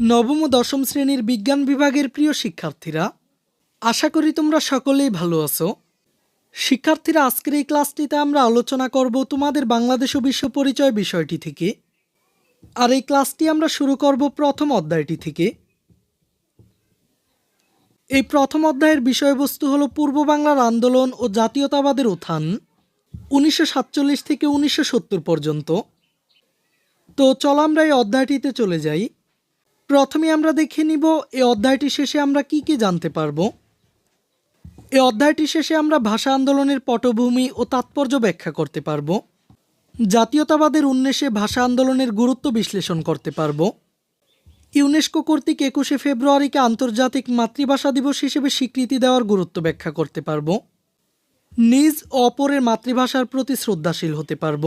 নবম দশম শ্রেণির বিজ্ঞান বিভাগের প্রিয় শিক্ষার্থীরা, আশা করি তোমরা সকলেই ভালো আছো। শিক্ষার্থীরা, আজকের এই ক্লাসটিতে আমরা আলোচনা করব তোমাদের বাংলাদেশ ও বিশ্ব পরিচয় বিষয়টি থেকে। আর এই ক্লাসটি আমরা শুরু করব প্রথম অধ্যায়টি থেকে। এই প্রথম অধ্যায়ের বিষয়বস্তু হলো পূর্ব বাংলার আন্দোলন ও জাতীয়তাবাদের উত্থান উনিশশো সাতচল্লিশ থেকে উনিশশো সত্তর পর্যন্ত। তো চলো আমরা এই অধ্যায়টিতে চলে যাই। প্রথমে আমরা দেখে নিব এই অধ্যায়টি শেষে আমরা কি কি জানতে পারব। এই অধ্যায়টি শেষে আমরা ভাষা আন্দোলনের পটভূমি ও তাৎপর্য ব্যাখ্যা করতে পারব। জাতীয়তাবাদের উন্মেষে ভাষা আন্দোলনের গুরুত্ব বিশ্লেষণ করতে পারব। ইউনেস্কো কর্তৃক একুশে ফেব্রুয়ারিকে আন্তর্জাতিক মাতৃভাষা দিবস হিসেবে স্বীকৃতি দেওয়ার গুরুত্ব ব্যাখ্যা করতে পারব। নিজ অপরের মাতৃভাষার প্রতি শ্রদ্ধাশীল হতে পারব।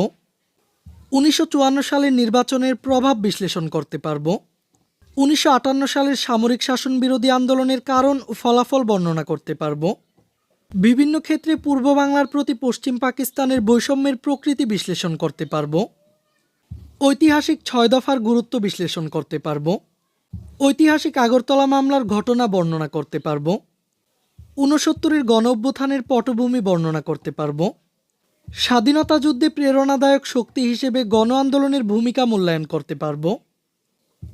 উনিশশো চুয়ান্ন সালের নির্বাচনের প্রভাব বিশ্লেষণ করতে পারব। উনিশশো আটান্ন সালের সামরিক শাসন বিরোধী আন্দোলনের কারণ ও ফলাফল বর্ণনা করতে পারব। বিভিন্ন ক্ষেত্রে পূর্ব বাংলার প্রতি পশ্চিম পাকিস্তানের বৈষম্যের প্রকৃতি বিশ্লেষণ করতে পারব। ঐতিহাসিক ছয় দফার গুরুত্ব বিশ্লেষণ করতে পারব। ঐতিহাসিক আগরতলা মামলার ঘটনা বর্ণনা করতে পারব। ঊনসত্তরের গণ অভ্যুত্থানের পটভূমি বর্ণনা করতে পারব। স্বাধীনতা যুদ্ধে প্রেরণাদায়ক শক্তি হিসেবে গণ আন্দোলনের ভূমিকা মূল্যায়ন করতে পারব।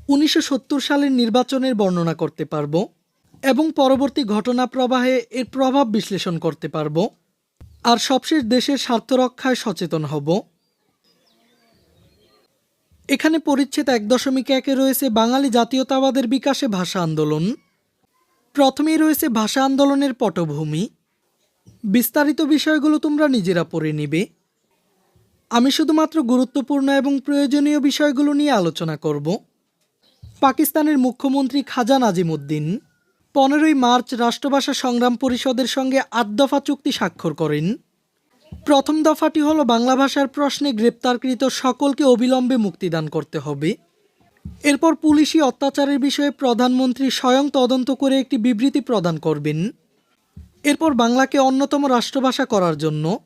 উনিশশো সত্তর সালের নির্বাচনের বর্ণনা করতে পারব এবং পরবর্তী ঘটনা প্রবাহে এর প্রভাব বিশ্লেষণ করতে পারব। আর সবশেষ দেশের স্বার্থ রক্ষায় সচেতন হব। এখানে পরিচ্ছেদ এক দশমিক একে রয়েছে বাঙালি জাতীয়তাবাদের বিকাশে ভাষা আন্দোলন। প্রথমেই রয়েছে ভাষা আন্দোলনের পটভূমি। বিস্তারিত বিষয়গুলো তোমরা নিজেরা পড়ে নিবে। আমি শুধুমাত্র গুরুত্বপূর্ণ এবং প্রয়োজনীয় বিষয়গুলো নিয়ে আলোচনা করব। পাকিস্তানের মুখ্যমন্ত্রী খাজা নাজিমুদ্দিন পনেরোই মার্চ রাষ্ট্রভাষা সংগ্রাম পরিষদের সঙ্গে আট দফা চুক্তি স্বাক্ষর করেন। প্রথম দফাটি হলো বাংলা ভাষার প্রশ্নে গ্রেপ্তারকৃত সকলকে অবিলম্বে মুক্তিদান করতে হবে। এরপর পুলিশি অত্যাচারের বিষয়ে প্রধানমন্ত্রী স্বয়ং তদন্ত করে একটি বিবৃতি প্রদান করবেন। এরপর বাংলাকে অন্যতম রাষ্ট্রভাষা করার জন্য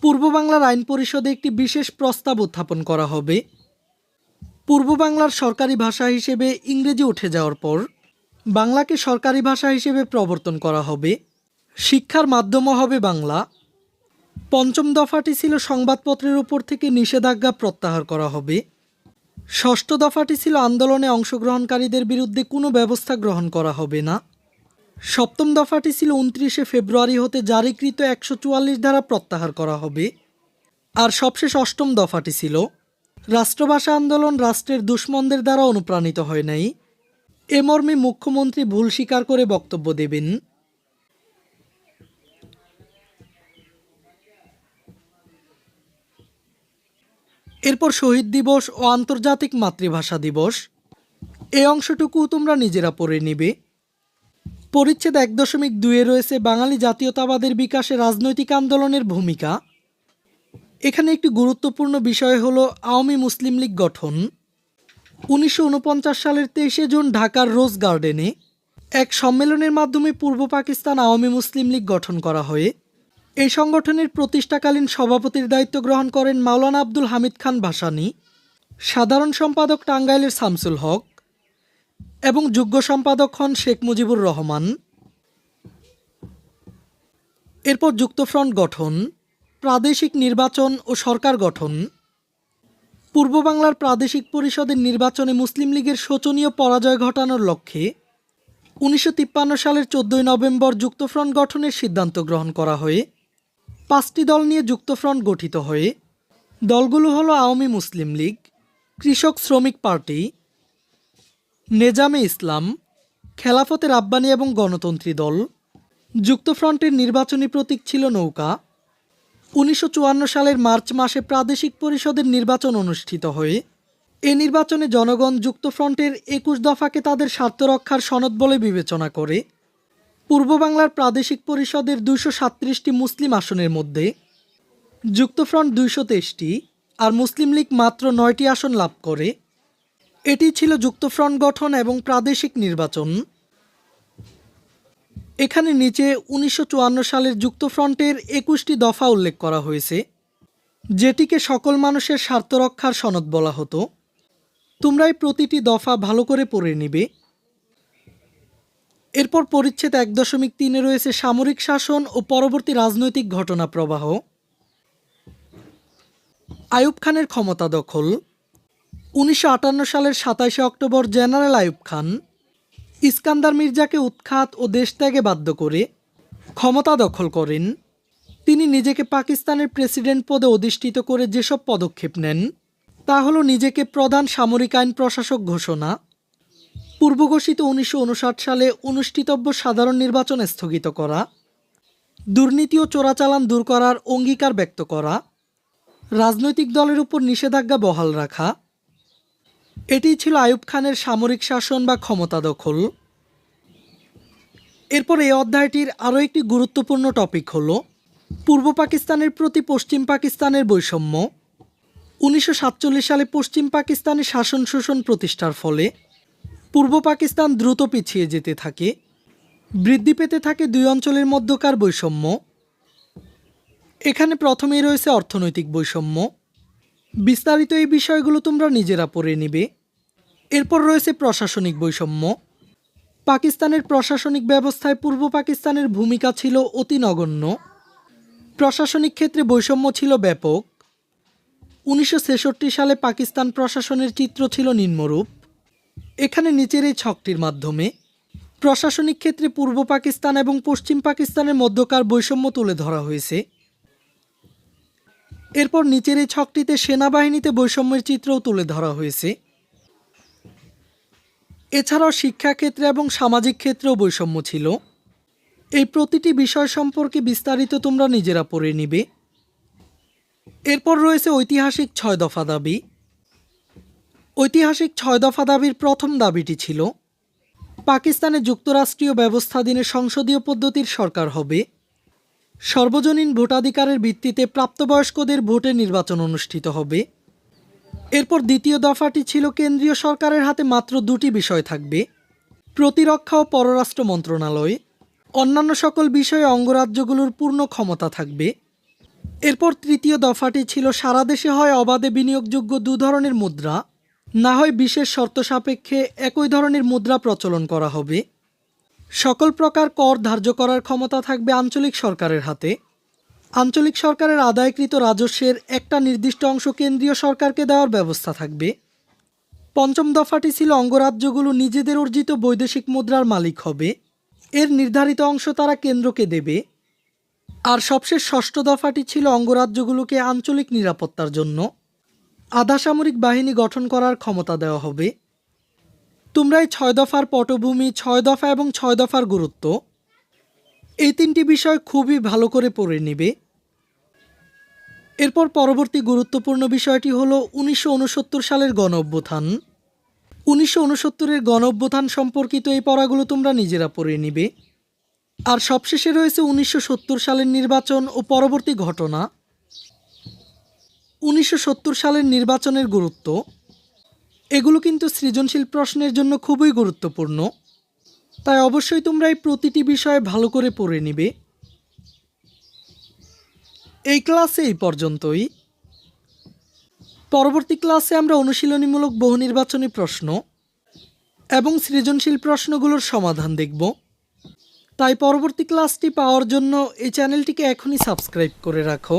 পূর্ব বাংলার আইন পরিষদে একটি বিশেষ প্রস্তাব উত্থাপন করা হবে। পূর্ব বাংলার সরকারি ভাষা হিসেবে ইংরেজি উঠে যাওয়ার পর বাংলাকে সরকারি ভাষা হিসেবে প্রবর্তন করা হবে, শিক্ষার মাধ্যমও হবে বাংলা। পঞ্চম দফাটি ছিল সংবাদপত্রের উপর থেকে নিষেধাজ্ঞা প্রত্যাহার করা হবে। ষষ্ঠ দফাটি ছিল আন্দোলনে অংশগ্রহণকারীদের বিরুদ্ধে কোনো ব্যবস্থা গ্রহণ করা হবে না। সপ্তম দফাটি ছিল উনত্রিশে ফেব্রুয়ারি হতে জারিকৃত একশো চুয়াল্লিশ ধারা প্রত্যাহার করা হবে। আর সবশেষ অষ্টম দফাটি ছিল রাষ্ট্রভাষা আন্দোলন রাষ্ট্রের দুশ্মনদের দ্বারা অনুপ্রাণিত হয় নাই। এ মর্মে মুখ্যমন্ত্রী ভুল স্বীকার করে বক্তব্য দেবেন। এরপর শহীদ দিবস ও আন্তর্জাতিক মাতৃভাষা দিবস। এই অংশটুকু তোমরা নিজেরা পড়ে নিবে। পরিচ্ছেদ এক দশমিক দুয়ে রয়েছে বাঙালি জাতীয়তাবাদের বিকাশে রাজনৈতিক আন্দোলনের ভূমিকা। এখানে একটি গুরুত্বপূর্ণ বিষয় হলো আওয়ামী মুসলিম লীগ গঠন। উনিশশো উনপঞ্চাশ সালের তেইশে জুন ঢাকার রোজ গার্ডেনে এক সম্মেলনের মাধ্যমে পূর্ব পাকিস্তান আওয়ামী মুসলিম লীগ গঠন করা হয়। এই সংগঠনের প্রতিষ্ঠাকালীন সভাপতির দায়িত্ব গ্রহণ করেন মাওলানা আব্দুল হামিদ খান ভাসানী, সাধারণ সম্পাদক টাঙ্গাইলের শামসুল হক এবং যুগ্ম সম্পাদক হন শেখ মুজিবুর রহমান। এরপর যুক্তফ্রন্ট গঠন। প্রাদেশিক নির্বাচন ও সরকার গঠন। পূর্ব বাংলার প্রাদেশিক পরিষদের নির্বাচনে মুসলিম লীগের শোচনীয় পরাজয় ঘটানোর লক্ষ্যে উনিশশো তিপ্পান্ন সালের চোদ্দই নভেম্বর যুক্তফ্রন্ট গঠনের সিদ্ধান্ত গ্রহণ করা হয়ে, পাঁচটি দল নিয়ে যুক্তফ্রন্ট গঠিত হয়ে, দলগুলো হলো আওয়ামী মুসলিম লীগ, কৃষক শ্রমিক পার্টি, নেজামে ইসলাম, খেলাফতের আব্বানি এবং গণতন্ত্রী দল। যুক্তফ্রন্টের নির্বাচনী প্রতীক ছিল নৌকা। উনিশশো চুয়ান্ন সালের মার্চ মাসে প্রাদেশিক পরিষদের নির্বাচন অনুষ্ঠিত হয়ে। এ নির্বাচনে জনগণ যুক্তফ্রন্টের একুশ দফাকে তাদের স্বার্থ রক্ষার সনদ বলে বিবেচনা করে। পূর্ব বাংলার প্রাদেশিক পরিষদের দুইশো সাতত্রিশটি মুসলিম আসনের মধ্যে যুক্তফ্রন্ট দুইশো তেইশটি আর মুসলিম লীগ মাত্র নয়টি আসন লাভ করে। এটি ছিল যুক্তফ্রন্ট গঠন এবং প্রাদেশিক নির্বাচন। এখানে নিচে উনিশশো চুয়ান্ন সালের যুক্তফ্রন্টের একুশটি দফা উল্লেখ করা হয়েছে, যেটিকে সকল মানুষের স্বার্থ রক্ষার সনদ বলা হতো। তোমরা এই প্রতিটি দফা ভালো করে পড়ে নিবে। এরপর পরিচ্ছেদ এক দশমিক তিনে রয়েছে সামরিক শাসন ও পরবর্তী রাজনৈতিক ঘটনা প্রবাহ। আয়ুব খানের ক্ষমতা দখল। উনিশশো আটান্ন সালের সাতাশে অক্টোবর জেনারেল আয়ুব খান ইস্কান্দার মির্জাকে উৎখাত ও দেশত্যাগে বাধ্য করে ক্ষমতা দখল করেন। তিনি নিজেকে পাকিস্তানের প্রেসিডেন্ট পদে অধিষ্ঠিত করে যেসব পদক্ষেপ নেন, তা হলো নিজেকে প্রধান সামরিক আইন প্রশাসক ঘোষণা, পূর্বঘোষিত উনিশশো উনষাট সালে অনুষ্ঠিতব্য সাধারণ নির্বাচন স্থগিত করা, দুর্নীতি ও চোরাচালান দূর করার অঙ্গীকার ব্যক্ত করা, রাজনৈতিক দলের উপর নিষেধাজ্ঞা বহাল রাখা এটি ছিল আয়ুব খানের সামরিক শাসন বা ক্ষমতা দখল। এরপর এই অধ্যায়টির আরও একটি গুরুত্বপূর্ণ টপিক হল পূর্ব পাকিস্তানের প্রতি পশ্চিম পাকিস্তানের বৈষম্য। উনিশশো সাতচল্লিশ সালে পশ্চিম পাকিস্তানে শাসন শোষণ প্রতিষ্ঠার ফলে পূর্ব পাকিস্তান দ্রুত পিছিয়ে যেতে থাকে, বৃদ্ধি পেতে থাকে দুই অঞ্চলের মধ্যকার বৈষম্য। এখানে প্রথমেই রয়েছে অর্থনৈতিক বৈষম্য। বিস্তারিত এই বিষয়গুলো তোমরা নিজেরা পড়ে নিবে। এরপর রয়েছে প্রশাসনিক বৈষম্য। পাকিস্তানের প্রশাসনিক ব্যবস্থায় পূর্ব পাকিস্তানের ভূমিকা ছিল অতি নগণ্য। প্রশাসনিক ক্ষেত্রে বৈষম্য ছিল ব্যাপক। উনিশশো ছেষট্টি সালে পাকিস্তান প্রশাসনের চিত্র ছিল নিম্নরূপ। এখানে নিচের এই ছকটির মাধ্যমে প্রশাসনিক ক্ষেত্রে পূর্ব পাকিস্তান এবং পশ্চিম পাকিস্তানের মধ্যকার বৈষম্য তুলে ধরা হয়েছে। এরপর নিচের এই ছকটিতে সেনাবাহিনীতে বৈষম্যের চিত্রও তুলে ধরা হয়েছে। এছাড়াও শিক্ষাক্ষেত্রে এবং সামাজিক ক্ষেত্রেও বৈষম্য ছিল। এই প্রতিটি বিষয় সম্পর্কে বিস্তারিত তোমরা নিজেরা পড়ে নিবে। এরপর রয়েছে ঐতিহাসিক ছয় দফা দাবি। ঐতিহাসিক ছয় দফা দাবির প্রথম দাবিটি ছিল, পাকিস্তানে যুক্তরাষ্ট্রীয় ব্যবস্থাধীনে সংসদীয় পদ্ধতির সরকার হবে। সর্বজনীন ভোটাধিকারের ভিত্তিতে প্রাপ্তবয়স্কদের ভোটে নির্বাচন অনুষ্ঠিত হবে। এরপর দ্বিতীয় দফাটি ছিল কেন্দ্রীয় সরকারের হাতে মাত্র দুটি বিষয় থাকবে। প্রতিরক্ষা ও পররাষ্ট্র মন্ত্রণালয়। অন্যান্য সকল বিষয়ে অঙ্গরাজ্যগুলোর পূর্ণ ক্ষমতা থাকবে। এরপর তৃতীয় দফাটি ছিল সারা দেশে হয় অবাধে বিনিয়োগযোগ্য দু ধরনের মুদ্রা। না হয় বিশেষ শর্ত সাপেক্ষে একই ধরনের মুদ্রা প্রচলন করা হবে। সকল প্রকার কর ধার্য করার ক্ষমতা থাকবে আঞ্চলিক সরকারের হাতে। আঞ্চলিক সরকারের আদায়কৃত রাজস্বের একটা নির্দিষ্ট অংশ কেন্দ্রীয় সরকারকে দেওয়ার ব্যবস্থা থাকবে। পঞ্চম দফাটি ছিল অঙ্গরাজ্যগুলো নিজেদের অর্জিত বৈদেশিক মুদ্রার মালিক হবে। এর নির্ধারিত অংশ তারা কেন্দ্রকে দেবে। আর সবশেষ ষষ্ঠ দফাটি ছিল অঙ্গরাজ্যগুলোকে আঞ্চলিক নিরাপত্তার জন্য। আধা সামরিক বাহিনী গঠন করার ক্ষমতা দেওয়া হবে। তোমরা এই ছয় দফার পটভূমি, ছয় দফা এবং ছয় দফার গুরুত্ব। এই তিনটি বিষয় খুবই ভালো করে পড়ে নিবে। এরপর পরবর্তী গুরুত্বপূর্ণ বিষয়টি হলো উনিশশো সালের গণ অভ্যুত্থান উনিশশো উনসত্তরের গণ অভ্যুত্থান সম্পর্কিত এই পড়াগুলো তোমরা নিজেরা পড়ে নিবে। আর সবশেষে রয়েছে উনিশশো সত্তর সালের নির্বাচন ও পরবর্তী ঘটনা। উনিশশো সত্তর সালের নির্বাচনের গুরুত্ব। এগুলো কিন্তু সৃজনশীল প্রশ্নের জন্য খুবই গুরুত্বপূর্ণ। তাই অবশ্যই তোমরা এই প্রতিটি বিষয় ভালো করে পড়ে নিবে। এই ক্লাসে এই পর্যন্তই। পরবর্তী ক্লাসে আমরা অনুশীলনীমূলক বহু নির্বাচনী প্রশ্ন এবং সৃজনশীল প্রশ্নগুলোর সমাধান দেখব। তাই পরবর্তী ক্লাসটি পাওয়ার জন্য এই চ্যানেলটিকে এখনই সাবস্ক্রাইব করে রাখো।